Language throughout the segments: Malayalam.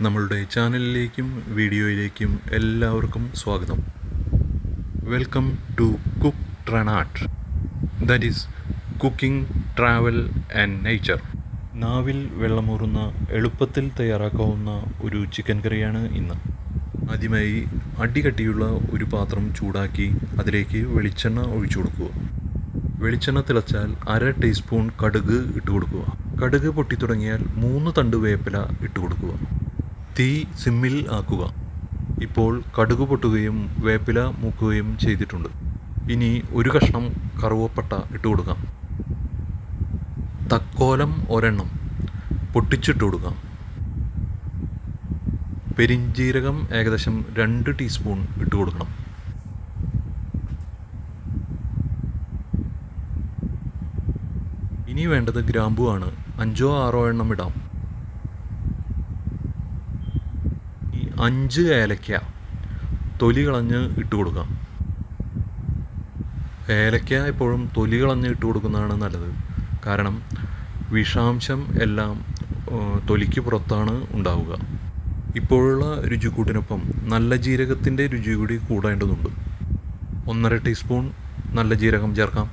നമ്മളുടെ ചാനലിലേക്കും വീഡിയോയിലേക്കും എല്ലാവർക്കും സ്വാഗതം. Welcome to cook ട്രണാട്ട് that is cooking travel and nature നാവിൽ വെള്ളമൂറുന്ന എളുപ്പത്തിൽ തയ്യാറാക്കാവുന്ന ഒരു ചിക്കൻ കറിയാണ് ഇന്ന്. ആദ്യമായി അടികട്ടിയുള്ള ഒരു പാത്രം ചൂടാക്കി അതിലേക്ക് വെളിച്ചെണ്ണ ഒഴിച്ചു കൊടുക്കുക. വെളിച്ചെണ്ണ തിളച്ചാൽ അര ടീസ്പൂൺ കടുക് ഇട്ട് കൊടുക്കുക. കടുക് പൊട്ടി തുടങ്ങിയാൽ മൂന്ന് തണ്ട് വേപ്പില ഇട്ട് കൊടുക്കുക. തീ സിമ്മിൽ ആക്കുക. ഇപ്പോൾ കടുക് പൊട്ടുകയും വേപ്പില മൂക്കുകയും ചെയ്തിട്ടുണ്ട്. ഇനി ഒരു കഷ്ണം കറുവപ്പട്ട ഇട്ട് കൊടുക്കാം. തക്കോലം ഒരെണ്ണം പൊട്ടിച്ചിട്ട് കൊടുക്കാം. പെരിഞ്ജീരകം ഏകദേശം രണ്ട് ടീസ്പൂൺ ഇട്ട് കൊടുക്കണം. ഇനി വേണ്ടത് ഗ്രാമ്പു ആണ്. അഞ്ചോ ആറോ എണ്ണം ഇടാം ഈ അഞ്ച് ഏലക്ക തൊലി കളഞ്ഞ് ഇട്ട് കൊടുക്കാം. ഏലക്ക എപ്പോഴും തൊലി കളഞ്ഞ് ഇട്ട് കൊടുക്കുന്നതാണ് നല്ലത്. കാരണം വിഷാംശം എല്ലാം തൊലിക്ക് പുറത്താണ് ഉണ്ടാവുക. ഇപ്പോഴുള്ള രുചിക്കൂട്ടിനൊപ്പം നല്ല ജീരകത്തിന്റെ രുചി കൂടി കൂടേണ്ടതുണ്ട്. ഒന്നര ടീസ്പൂൺ നല്ല ജീരകം ചേർക്കാം.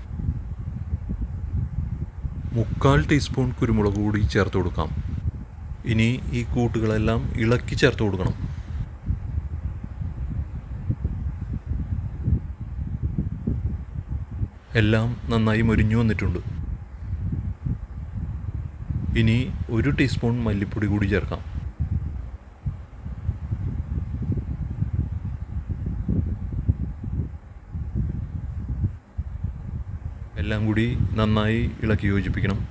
മുക്കാൽ ടീസ്പൂൺ കുരുമുളക് കൂടി ചേർത്ത് കൊടുക്കാം. ഇനി ഈ കൂട്ടുകളെല്ലാം ഇളക്കി ചേർത്ത് കൊടുക്കണം. എല്ലാം നന്നായി മൊരിഞ്ഞു വന്നിട്ടുണ്ട്. ഇനി ഒരു ടീസ്പൂൺ മല്ലിപ്പൊടി കൂടി ചേർക്കാം. എല്ലാം കൂടി നന്നായി ഇളക്കി യോജിപ്പിക്കണം.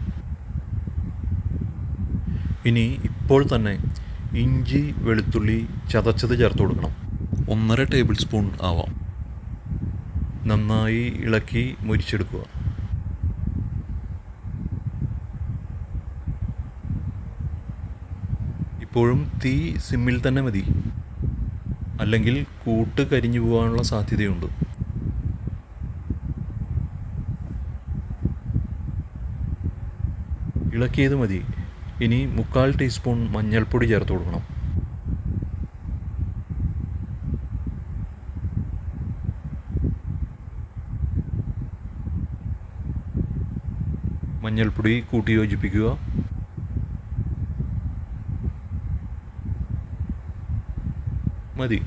ഇനി ഇപ്പോൾ തന്നെ ഇഞ്ചി വെളുത്തുള്ളി ചതച്ചത് ചേർത്ത് കൊടുക്കണം. ഒന്നര ടേബിൾ സ്പൂൺ ആവാം. നന്നായി ഇളക്കി മുരിച്ചെടുക്കുക. ഇപ്പോഴും തീ സിമ്മിൽ തന്നെ മതി. അല്ലെങ്കിൽ കൂട്ട് കരിഞ്ഞു പോകാനുള്ള സാധ്യതയുണ്ട്. ഇളക്കിയത് മതി. ഇനി മുക്കാൽ ടീസ്പൂൺ മഞ്ഞൾപ്പൊടി ചേർത്ത് കൊടുക്കണം. മഞ്ഞൾപ്പൊടി കൂട്ടി യോജിപ്പിക്കുക. മതി.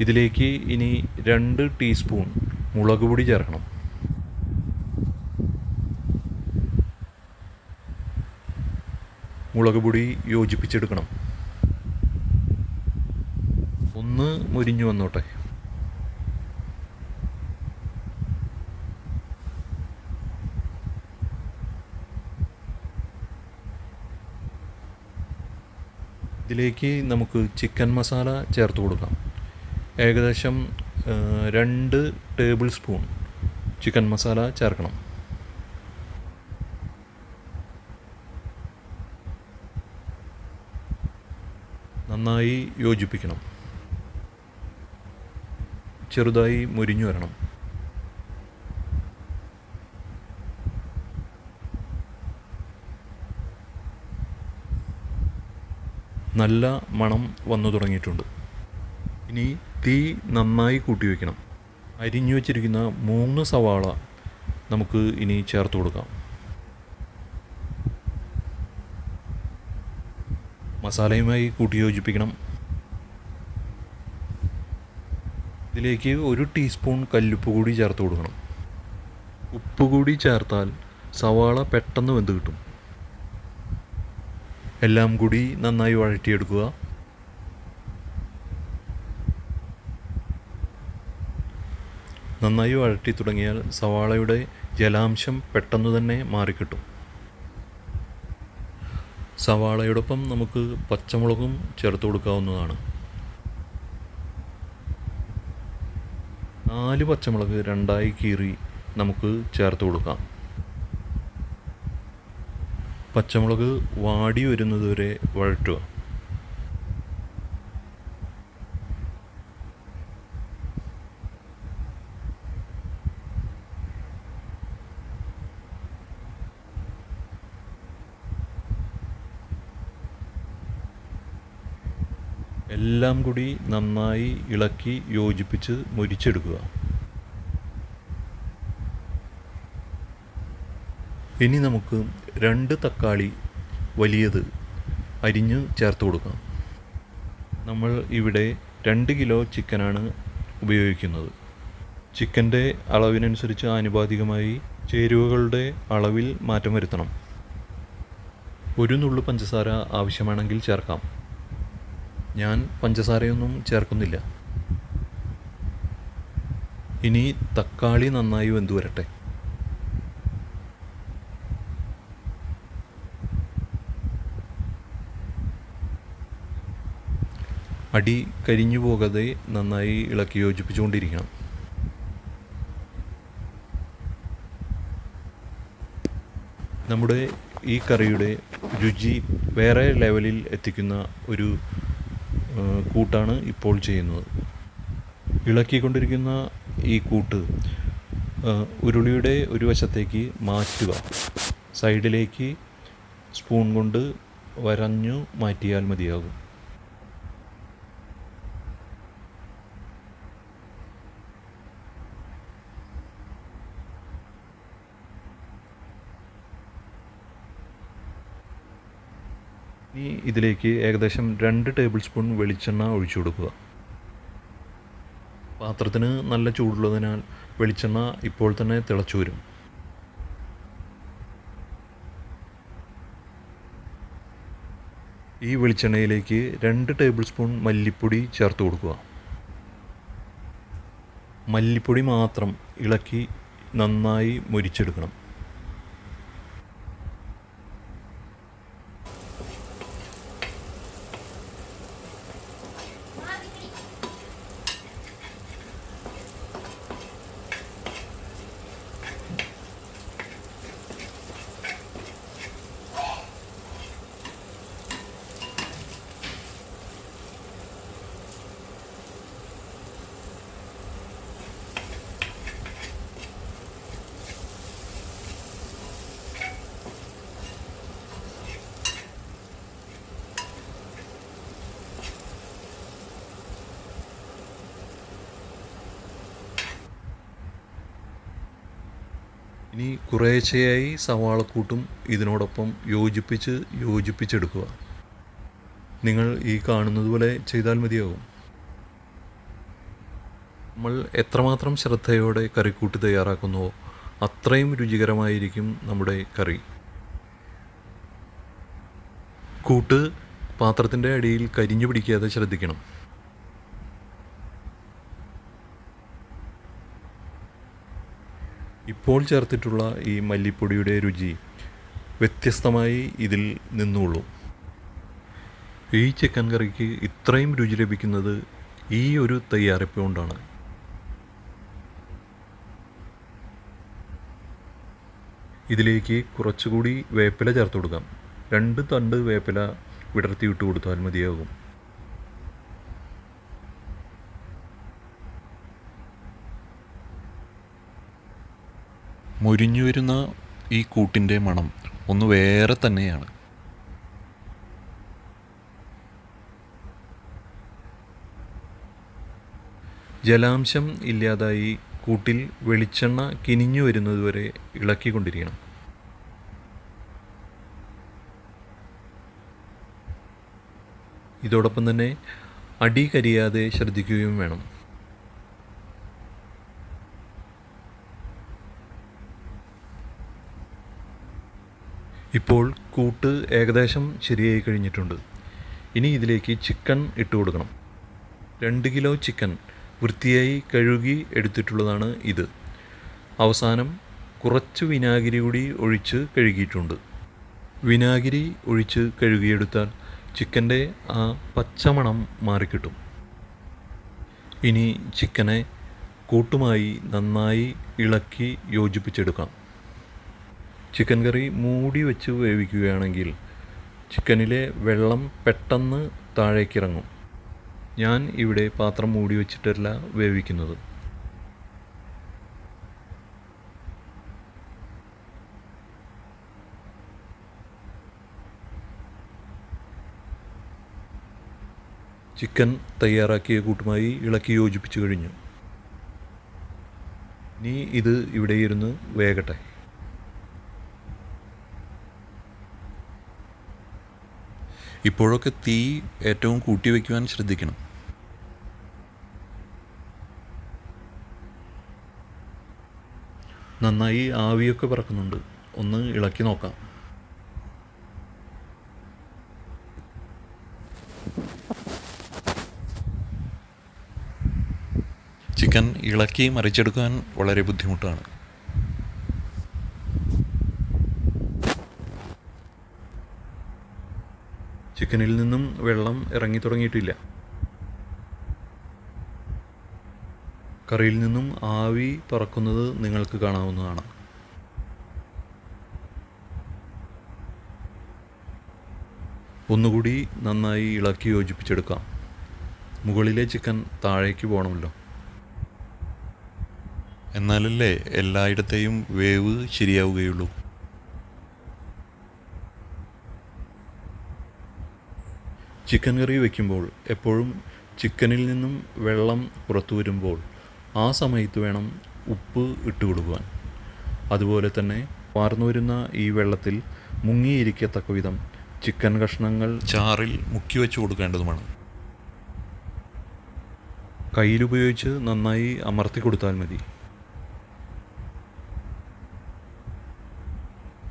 ഇതിലേക്ക് ഇനി രണ്ട് ടീസ്പൂൺ മുളക് പൊടി ചേർക്കണം. മുളക് പൊടി യോജിപ്പിച്ചെടുക്കണം. ഒന്ന് മുരിഞ്ഞു വന്നോട്ടെ. ഇതിലേക്ക് നമുക്ക് ചിക്കൻ മസാല ചേർത്ത് കൊടുക്കാം. ഏകദേശം രണ്ട് ടേബിൾ സ്പൂൺ ചിക്കൻ മസാല ചേർക്കണം. നന്നായി യോജിപ്പിക്കണം. ചെറുതായി മുരിഞ്ഞു വരണം. നല്ല മണം വന്നു തുടങ്ങിയിട്ടുണ്ട്. ഇനി തീ നന്നായി കൂട്ടി വയ്ക്കണം അരിഞ്ഞു വച്ചിരിക്കുന്ന മൂന്ന് സവാള നമുക്ക് ഇനി ചേർത്ത് കൊടുക്കാം. മസാലയുമായി കൂട്ടി യോജിപ്പിക്കണം. ഇതിലേക്ക് ഒരു ടീസ്പൂൺ കല്ലുപ്പ് കൂടി ചേർത്ത് കൊടുക്കണം. ഉപ്പ് കൂടി ചേർത്താൽ സവാള പെട്ടെന്ന് വെന്ത് കിട്ടും. എല്ലാം കൂടി നന്നായി വഴറ്റിയെടുക്കുക. നന്നായി വഴറ്റി തുടങ്ങിയാൽ സവാളയുടെ ജലാംശം പെട്ടെന്ന് തന്നെ മാറിക്കിട്ടും. സവാളയോടൊപ്പം നമുക്ക് പച്ചമുളകും ചേർത്ത് കൊടുക്കാവുന്നതാണ്. നാല് പച്ചമുളക് രണ്ടായി കീറി നമുക്ക് ചേർത്ത് കൊടുക്കാം. പച്ചമുളക് വാടി വരുന്നത് വരെ വഴറ്റുക. എല്ലാം കൂടി നന്നായി ഇളക്കി യോജിപ്പിച്ച് മുരിച്ചെടുക്കുക. ഇനി നമുക്ക് രണ്ട് തക്കാളി വലിയത് അരിഞ്ഞ് ചേർത്ത് കൊടുക്കാം. നമ്മൾ ഇവിടെ രണ്ട് കിലോ ചിക്കനാണ് ഉപയോഗിക്കുന്നത്. ചിക്കന്റെ അളവിനനുസരിച്ച് ആനുപാതികമായി ചേരുവകളുടെ അളവിൽ മാറ്റം വരുത്തണം. ഒരു നുള്ളു പഞ്ചസാര ആവശ്യമാണെങ്കിൽ ചേർക്കാം. ഞാൻ പഞ്ചസാരയൊന്നും ചേർക്കുന്നില്ല. ഇനി തക്കാളി നന്നായി വെന്തു വരട്ടെ അടി കരിഞ്ഞു പോകാതെ നന്നായി ഇളക്കി യോജിപ്പിച്ചുകൊണ്ടിരിക്കണം. നമ്മുടെ ഈ കറിയുടെ രുചി വേറെ ലെവലിൽ എത്തിക്കുന്ന ഒരു കൂട്ടാണ് ഇപ്പോൾ ചെയ്യുന്നത്. ഇളക്കിക്കൊണ്ടിരിക്കുന്ന ഈ കൂട്ട് ഉരുളിയുടെ ഒരു വശത്തേക്ക് മാറ്റുക. സൈഡിലേക്ക് സ്പൂൺ കൊണ്ട് വരഞ്ഞു മാറ്റിയാൽ മതിയാകും ഇനി ഇതിലേക്ക് ഏകദേശം രണ്ട് ടേബിൾ സ്പൂൺ വെളിച്ചെണ്ണ ഒഴിച്ചു കൊടുക്കുക. പാത്രത്തിന് നല്ല ചൂടുള്ളതിനാൽ വെളിച്ചെണ്ണ ഇപ്പോൾ തന്നെ തിളച്ചു വരും. ഈ വെളിച്ചെണ്ണയിലേക്ക് രണ്ട് ടേബിൾ സ്പൂൺ മല്ലിപ്പൊടി ചേർത്ത് കൊടുക്കുക. മല്ലിപ്പൊടി മാത്രം ഇളക്കി നന്നായി മൊരിച്ചെടുക്കണം. ഇനി കുറേശ്ശെയായി സവാളക്കൂട്ടും ഇതിനോടൊപ്പം യോജിപ്പിച്ച് യോജിപ്പിച്ചെടുക്കുക. നിങ്ങൾ ഈ കാണുന്നത് പോലെ ചെയ്താൽ മതിയാകും നമ്മൾ എത്രമാത്രം ശ്രദ്ധയോടെ കറിക്കൂട്ട് തയ്യാറാക്കുന്നുവോ അത്രയും രുചികരമായിരിക്കും നമ്മുടെ കറി. കൂട്ട് പാത്രത്തിന്റെ അടിയിൽ കരിഞ്ഞു പിടിക്കാതെ ശ്രദ്ധിക്കണം. ഇപ്പോൾ ചേർത്തിട്ടുള്ള ഈ മല്ലിപ്പൊടിയുടെ രുചി വ്യത്യസ്തമായി ഇതിൽ നിന്നുള്ളൂ. ഈ ചിക്കൻ കറിക്ക് ഇത്രയും രുചി ലഭിക്കുന്നത് ഈ ഒരു തയ്യാറെപ്പ് കൊണ്ടാണ്. ഇതിലേക്ക് കുറച്ചുകൂടി വേപ്പില ചേർത്ത് കൊടുക്കാം. രണ്ട് തണ്ട് വേപ്പില വിടർത്തി ഇട്ട് കൊടുത്താൽ മതിയാകും. മുരിഞ്ഞു വരുന്ന ഈ കൂട്ടിന്റെ മണം ഒന്ന് വേറെ തന്നെയാണ്. ജലാംശം ഇല്ലാതായി കൂട്ടിൽ വെളിച്ചെണ്ണ കിനിഞ്ഞു വരുന്നതുവരെ ഇളക്കിക്കൊണ്ടിരിക്കണം. ഇതോടൊപ്പം തന്നെ അടി കരിയാതെ ശ്രദ്ധിക്കുകയും വേണം. ഇപ്പോൾ കൂട്ട് ഏകദേശം ശരിയായി കഴിഞ്ഞിട്ടുണ്ട്. ഇനി ഇതിലേക്ക് ചിക്കൻ ഇട്ട് കൊടുക്കണം. രണ്ട് കിലോ ചിക്കൻ വൃത്തിയായി കഴുകി എടുത്തിട്ടുള്ളതാണ് ഇത്. അവസാനം കുറച്ച് വിനാഗിരി കൂടി ഒഴിച്ച് കഴുകിയിട്ടുണ്ട്. വിനാഗിരി ഒഴിച്ച് കഴുകിയെടുത്താൽ ചിക്കന്റെ ആ പച്ചമണം മാറിക്കിട്ടും. ഇനി ചിക്കനെ കൂട്ടുമായി നന്നായി ഇളക്കി യോജിപ്പിച്ചെടുക്കാം. ചിക്കൻ കറി മൂടി വെച്ച് വേവിക്കുകയാണെങ്കിൽ ചിക്കനിലെ വെള്ളം പെട്ടെന്ന് താഴേക്കിറങ്ങും. ഞാൻ ഇവിടെ പാത്രം മൂടി വെച്ചിട്ടല്ല വേവിക്കുന്നത്. ചിക്കൻ തയ്യാറാക്കിയ കൂട്ടുമായി ഇളക്കി യോജിപ്പിച്ചു കഴിഞ്ഞു. ഇനി ഇത് ഇവിടെ ഇരുന്ന് വേകട്ടെ ഇപ്പോഴൊക്കെ തീ ഏറ്റവും കൂട്ടി വയ്ക്കുവാൻ ശ്രദ്ധിക്കണം. നന്നായി ആവിയൊക്കെ പറക്കുന്നുണ്ട്. ഒന്ന് ഇളക്കി നോക്കാം. ചിക്കൻ ഇളക്കി മറിച്ചെടുക്കാൻ വളരെ ബുദ്ധിമുട്ടാണ്. ചിക്കനിൽ നിന്നും വെള്ളം ഇറങ്ങി തുടങ്ങിയിട്ടില്ല. കറിയിൽ നിന്നും ആവി പറക്കുന്നത് നിങ്ങൾക്ക് കാണാവുന്നതാണ്. ഒന്നുകൂടി നന്നായി ഇളക്കി യോജിപ്പിച്ചെടുക്കാം. മുകളിലെ ചിക്കൻ താഴേക്ക് പോകണമല്ലോ. എന്നാലല്ലേ എല്ലായിടത്തെയും വേവ് ശരിയാവുകയുള്ളൂ. ചിക്കൻ കറി വയ്ക്കുമ്പോൾ എപ്പോഴും ചിക്കനിൽ നിന്നും വെള്ളം പുറത്തു വരുമ്പോൾ ആ സമയത്ത് വേണം ഉപ്പ് ഇട്ട് കൊടുക്കുവാൻ. അതുപോലെ തന്നെ വാർന്നു വരുന്ന ഈ വെള്ളത്തിൽ മുങ്ങിയിരിക്കത്തക്ക വിധം ചിക്കൻ കഷ്ണങ്ങൾ ചാറിൽ മുക്കി വെച്ച് കൊടുക്കേണ്ടതുമാണ്. കയ്യിലുപയോഗിച്ച് നന്നായി അമർത്തി കൊടുത്താൽ മതി.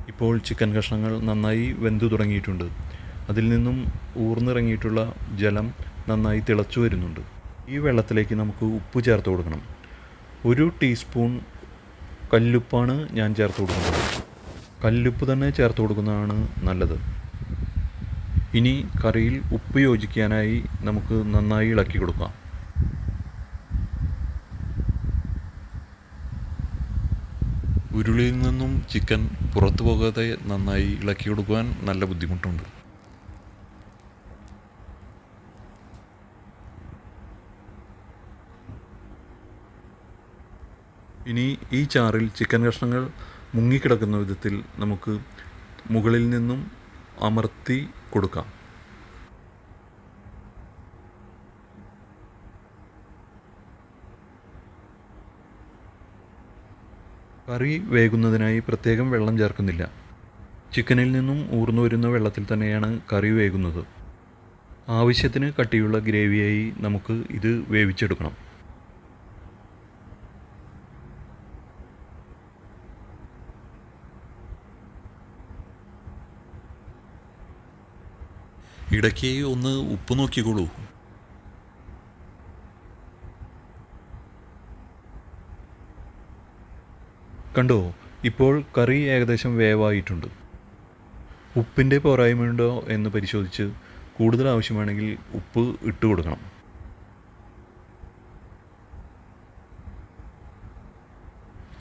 ഇപ്പോൾ ചിക്കൻ കഷ്ണങ്ങൾ നന്നായി വെന്തു തുടങ്ങിയിട്ടുണ്ട്. അതിൽ നിന്നും ഊർന്നിറങ്ങിയിട്ടുള്ള ജലം നന്നായി തിളച്ചു വരുന്നുണ്ട്. ഈ വെള്ളത്തിലേക്ക് നമുക്ക് ഉപ്പ് ചേർത്ത് കൊടുക്കണം. ഒരു ടീസ്പൂൺ കല്ലുപ്പാണ് ഞാൻ ചേർത്ത് കൊടുക്കുന്നത്. കല്ലുപ്പ് തന്നെ ചേർത്ത് കൊടുക്കുന്നതാണ് നല്ലത്. ഇനി കറിയിൽ ഉപ്പ് യോജിക്കാനായി നമുക്ക് നന്നായി ഇളക്കി കൊടുക്കാം. ഉരുളിയിൽ നിന്നും ചിക്കൻ പുറത്തു പോകാതെ നന്നായി ഇളക്കി കൊടുക്കുവാൻ നല്ല ബുദ്ധിമുട്ടുണ്ട്. ഇനി ഈ ചാറിൽ ചിക്കൻ കഷ്ണങ്ങൾ മുങ്ങിക്കിടക്കുന്ന വിധത്തിൽ നമുക്ക് മുകളിൽ നിന്നും അമർത്തി കൊടുക്കാം. കറി വേകുന്നതിനായി പ്രത്യേകം വെള്ളം ചേർക്കുന്നില്ല. ചിക്കനിൽ നിന്നും ഊർന്നു വരുന്ന വെള്ളത്തിൽ തന്നെയാണ് കറി വേകുന്നത്. ആവശ്യത്തിന് കട്ടിയുള്ള ഗ്രേവിയായി നമുക്ക് ഇത് വേവിച്ചെടുക്കണം. ഇടയ്ക്ക് ഒന്ന് ഉപ്പ് നോക്കിക്കോളൂ. കണ്ടോ ഇപ്പോൾ കറി ഏകദേശം വേവായിട്ടുണ്ട്. ഉപ്പിന്റെ പോരായ്മയുണ്ടോ എന്ന് പരിശോധിച്ച് കൂടുതൽ ആവശ്യമാണെങ്കിൽ ഉപ്പ് ഇട്ട് കൊടുക്കണം.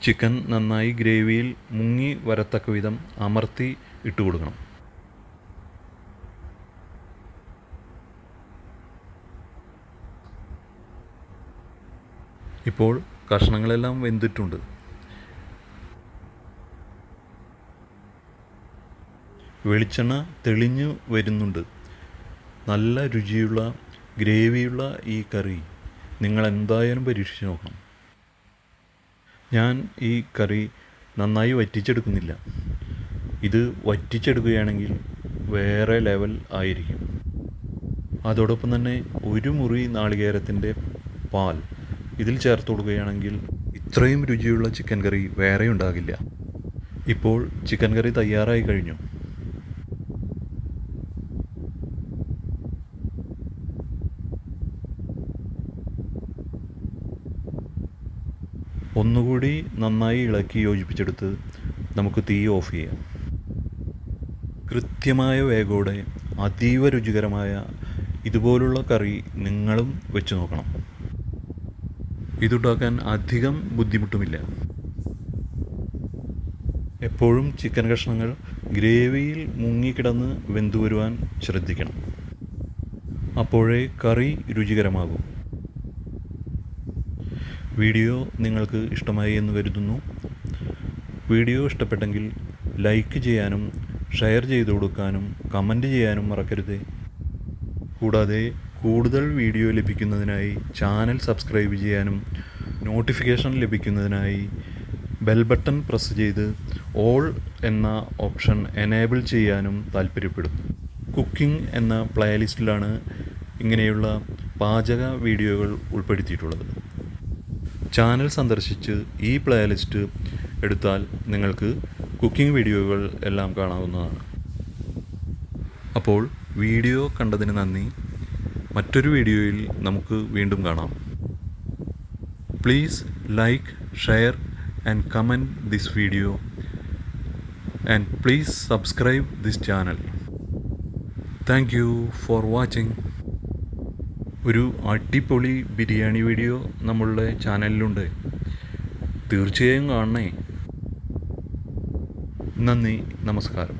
ചിക്കൻ നന്നായി ഗ്രേവിയിൽ മുങ്ങി വരത്തക്ക വിധം അമർത്തി ഇട്ട് കൊടുക്കണം. ഇപ്പോൾ കഷ്ണങ്ങളെല്ലാം വെന്തിട്ടുണ്ട്. വെളിച്ചെണ്ണ തെളിഞ്ഞു വരുന്നുണ്ട്. നല്ല രുചിയുള്ള ഗ്രേവിയുള്ള ഈ കറി നിങ്ങൾ എന്തായാലും പരീക്ഷിച്ച് നോക്കണം. ഞാൻ ഈ കറി നന്നായി വറ്റിച്ചെടുക്കുന്നില്ല. ഇത് വറ്റിച്ചെടുക്കുകയാണെങ്കിൽ വേറെ ലെവൽ ആയിരിക്കും. അതോടൊപ്പം തന്നെ ഒരു മുറി നാളികേരത്തിന്റെ പാൽ ഇതിൽ ചേർത്ത് കൊടുക്കുകയാണെങ്കിൽ ഇത്രയും രുചിയുള്ള ചിക്കൻ കറി വേറെ ഉണ്ടാകില്ല. ഇപ്പോൾ ചിക്കൻ കറി തയ്യാറായി കഴിഞ്ഞു. ഒന്നുകൂടി നന്നായി ഇളക്കി യോജിപ്പിച്ചെടുത്ത് നമുക്ക് തീ ഓഫ് ചെയ്യാം. കൃത്യമായ വേഗോടെ അതീവ രുചികരമായ ഇതുപോലുള്ള കറി നിങ്ങളും വെച്ച് നോക്കണം. ഇതുണ്ടാക്കാൻ അധികം ബുദ്ധിമുട്ടുമില്ല. എപ്പോഴും ചിക്കൻ കഷ്ണങ്ങൾ ഗ്രേവിയിൽ മുങ്ങിക്കിടന്ന് വെന്തു വരുവാൻ ശ്രദ്ധിക്കണം. അപ്പോഴേ കറി രുചികരമാകും. വീഡിയോ നിങ്ങൾക്ക് ഇഷ്ടമായി എന്ന് കരുതുന്നു. വീഡിയോ ഇഷ്ടപ്പെട്ടെങ്കിൽ ലൈക്ക് ചെയ്യാനും ഷെയർ ചെയ്തു കൊടുക്കാനും കമന്റ് ചെയ്യാനും മറക്കരുത്. കൂടാതെ കൂടുതൽ വീഡിയോ ലഭിക്കുന്നതിനായി ചാനൽ സബ്സ്ക്രൈബ് ചെയ്യാനും നോട്ടിഫിക്കേഷൻ ലഭിക്കുന്നതിനായി ബെൽ ബട്ടൺ പ്രസ് ചെയ്ത് ഓൾ എന്ന ഓപ്ഷൻ എനേബിൾ ചെയ്യാനും താൽപ്പര്യപ്പെടുന്നു കുക്കിംഗ് എന്ന പ്ലേലിസ്റ്റിലാണ് ഇങ്ങനെയുള്ള പാചക വീഡിയോകൾ ഉൾപ്പെടുത്തിയിട്ടുള്ളത്. ചാനൽ സന്ദർശിച്ച് ഈ പ്ലേലിസ്റ്റ് എടുത്താൽ നിങ്ങൾക്ക് കുക്കിംഗ് വീഡിയോകൾ എല്ലാം കാണാവുന്നതാണ്. അപ്പോൾ വീഡിയോ കണ്ടതിന് നന്ദി. മറ്റൊരു വീഡിയോയിൽ നമുക്ക് വീണ്ടും കാണാം. Please like share and comment this video and please subscribe this channel thank you for watching ഒരു അടിപൊളി ബിരിയാണി വീഡിയോ നമ്മളുടെ ചാനലിലുണ്ട്. തീർച്ചയായും കാണണേ. നന്ദി നമസ്കാരം.